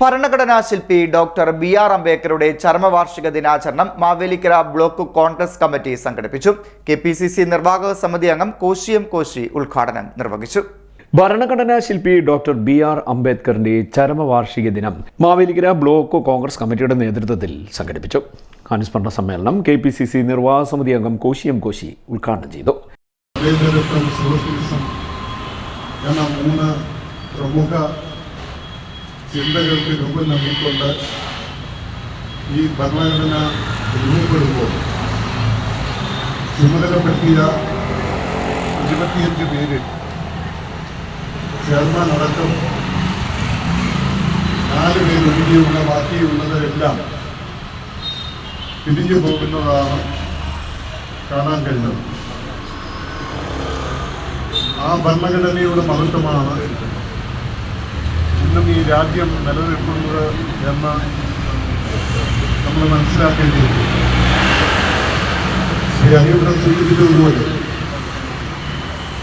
ഭരണഘടനാ ശില്പി doctor B R അംബേദ്കറുടെ ചർമ്മവാർഷിക ദിനാചരണം മാവേലിക്കര ബ്ലോക്ക് കോൺഗ്രസ് കമ്മിറ്റി സംഘടിപ്പിച്ചു. കെ പി സി സി നിർവാഹക സമിതി അംഗം കോശിയം കോശി ഉദ്ഘാടനം നിർവഹിച്ചു. ഭരണഘടനാ ശില്പി ഡോക്ടർ ബി ആർ അംബേദ്കറിന്റെ ചരമവാർഷിക ദിനം മാവേലിക്കര ബ്ലോക്ക് കോൺഗ്രസ് കമ്മിറ്റിയുടെ നേതൃത്വത്തിൽ സംഘടിപ്പിച്ചു. അനുസ്മരണ സമ്മേളനം കെ പി സി സി നിർവാഹക സമിതി അംഗം കോശിയം കോശി ഉദ്ഘാടനം ചെയ്തു. എന്ന മൂന്ന് പ്രമുഖ ചിന്തകൾക്ക് രൂപം നൽകിക്കൊണ്ട് ഈ ഭരണഘടന രൂപപ്പെടുമ്പോൾ ചുമതലപ്പെടുത്തിയ ഇരുപത്തിയഞ്ച് പേര് ചെയർമാൻ അടക്കം നാല് പേരൊഴികെയുള്ള ബാക്കിയുള്ളതെല്ലാം പിരിഞ്ഞു പോകുന്നതാണ് കാണാൻ കഴിഞ്ഞത്. ആ ഭരണഘടനയുടെ മഹത്വമാണ് ഇന്നും ഈ രാജ്യം നിലനിൽക്കുന്നത് എന്ന് നമ്മൾ മനസ്സിലാക്കേണ്ടിയിരിക്കുന്നു. ശ്രീ സൂചിപ്പിച്ചതുപോലെ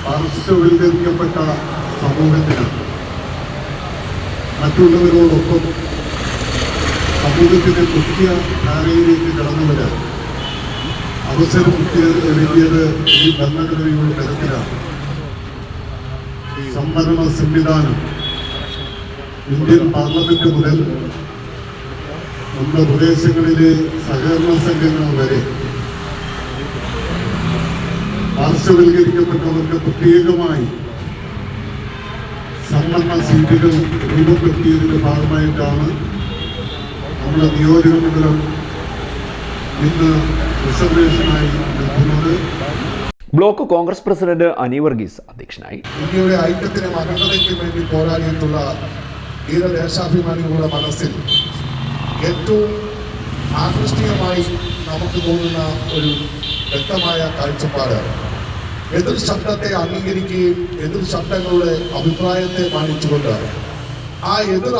പാർശ്വവൽക്കരിക്കപ്പെട്ട സമൂഹത്തിന് മറ്റുള്ളവരോടൊപ്പം സമൂഹത്തിന്റെ കൃത്യ ധാരയിലേക്ക് കടന്നു വരാൻ അവസരം കിട്ടിയത് ഈ ഭരണഘടനയുടെ തരത്തിലാണ് സംവരണ സംവിധാനം ഇന്ത്യൻ പാർലമെന്റ് മുതൽ നമ്മുടെ പ്രദേശങ്ങളിലെ സഹകരണ സംഘങ്ങൾ വരെ പാർശ്വവൽക്കരിക്കപ്പെട്ടവർക്ക് പ്രത്യേകമായി സംവരണ സീറ്റുകൾ രൂപപ്പെടുത്തിയതിന്റെ ഭാഗമായിട്ടാണ് നമ്മുടെ നിയോജക മണ്ഡലം ഇന്ന് റിസർവേഷനായി നിൽക്കുന്നത്. ബ്ലോക്ക് കോൺഗ്രസ് പ്രസിഡന്റ് അനി വർഗീസ് അധ്യക്ഷനായി. ഇന്ത്യയുടെ ഐക്യത്തിനും അഖണ്ഡതയ്ക്കും വേണ്ടി പോരാടിയിട്ടുള്ള ധീരദേശാഭിമാനികളുടെ മനസ്സിൽ ഏറ്റവും ആകർഷണീയമായി നമുക്ക് തോന്നുന്ന ഒരു വ്യക്തമായ കാഴ്ചപ്പാട്. എതിർ ശബ്ദത്തെ അംഗീകരിക്കുകയും എതിർ ശബ്ദങ്ങളുടെ അഭിപ്രായത്തെ മാനിച്ചുകൊണ്ട് ആ എതിർ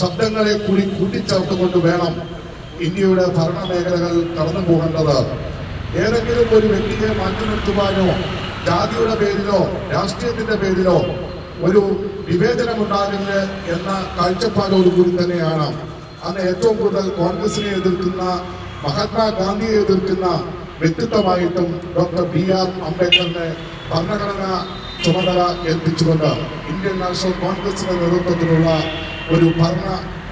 ശബ്ദങ്ങളെ കൂടി കൂട്ടിച്ചേർത്തുകൊണ്ട് വേണം ഇന്ത്യയുടെ ഭരണ മേഖലകൾ കടന്നു പോകേണ്ടത്. ഏതെങ്കിലും ഒരു വ്യക്തിയെ മാറ്റി നിർത്തുവാനോ ജാതിയുടെ പേരിലോ രാഷ്ട്രീയത്തിന്റെ പേരിലോ ഒരു വിവേചനമുണ്ടാകരുത് എന്ന കാഴ്ചപ്പാടോടുകൂടി തന്നെയാണ് അന്ന് ഏറ്റവും കൂടുതൽ കോൺഗ്രസിനെ എതിർക്കുന്ന മഹാത്മാഗാന്ധിയെ എതിർക്കുന്ന വ്യക്തിത്വമായിട്ടും ഡോക്ടർ ബി ആർ അംബേദ്കറിനെ ഭരണഘടന ചുമതല ഏൽപ്പിച്ചുകൊണ്ട് ഇന്ത്യൻ നാഷണൽ കോൺഗ്രസിന്റെ നേതൃത്വത്തിലുള്ള ഒരു ഭരണ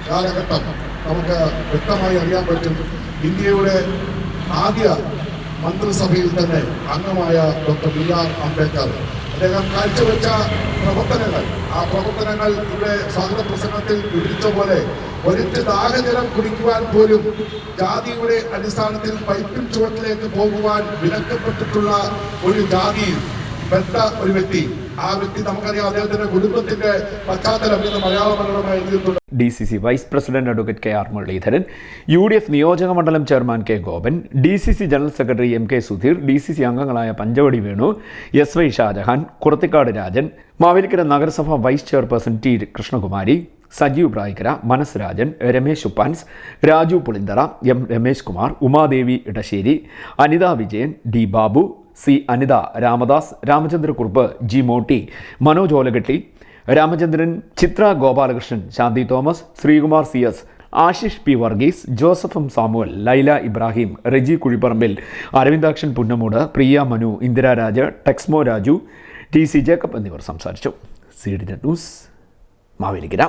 കാലഘട്ടം നമുക്ക് വ്യക്തമായി അറിയാൻ പറ്റും. ഇന്ത്യയുടെ ആദ്യ മന്ത്രിസഭയിൽ തന്നെ അംഗമായ ഡോക്ടർ ബി ആർ അംബേദ്കർ അദ്ദേഹം കാഴ്ചവെച്ച പ്രവർത്തനങ്ങൾ. ആ പ്രവർത്തനങ്ങൾ ഇവിടെ സ്വാഗത പ്രസംഗത്തിൽ വിവരിച്ച പോലെ ഒരിറ്റ് ദാഹജലം കുടിക്കുവാൻ പോലും ജാതിയുടെ അടിസ്ഥാനത്തിൽ പൈപ്പിൻ ചുവട്ടിലേക്ക് പോകുവാൻ വിലക്കപ്പെട്ടിട്ടുള്ള ഒരു ജാതിയിൽ പെട്ട ഒരു വ്യക്തി. ആ വ്യക്തി നമുക്കറിയാം അദ്ദേഹത്തിന്റെ കുടുംബത്തിന്റെ പശ്ചാത്തലം എന്ന് മലയാള മനോരമ എഴുതിയിട്ടുണ്ട്. D C C vice president advocate K R Muraleedharan U D F നിയോജക മണ്ഡലം chairman K Gopan D C C general secretary M K Sudheer D C C അംഗങ്ങളായ പഞ്ചവടി വേണു എസ് വൈ ഷാജഹാൻ കുറത്തിക്കാട് രാജൻ മാവേലിക്കര നഗരസഭ vice chairperson T Krishnakumari Sajeev Prayikkara Manas Rajan Ramesh ഉപ്പാൻസ് Raju Pulinthara M Ramesh Kumar Umadevi Edassery Anitha Vijayan D Babu C Anitha Ramadas Ramachandrakurup G Motti Manoj Olagatti Ramachandran Chithra Gopalakrishnan Shanthi Thomas Sreekumar C S Ashish P Varghese Joseph M Samuel Laila Ibrahim Reji Kuzhipparambil Aravindakshan Punnamoodu Priya Manu Indiraraj Texmo Raju T C Jacob എന്നിവർ സംസാരിച്ചു. C D news Mavelikkara.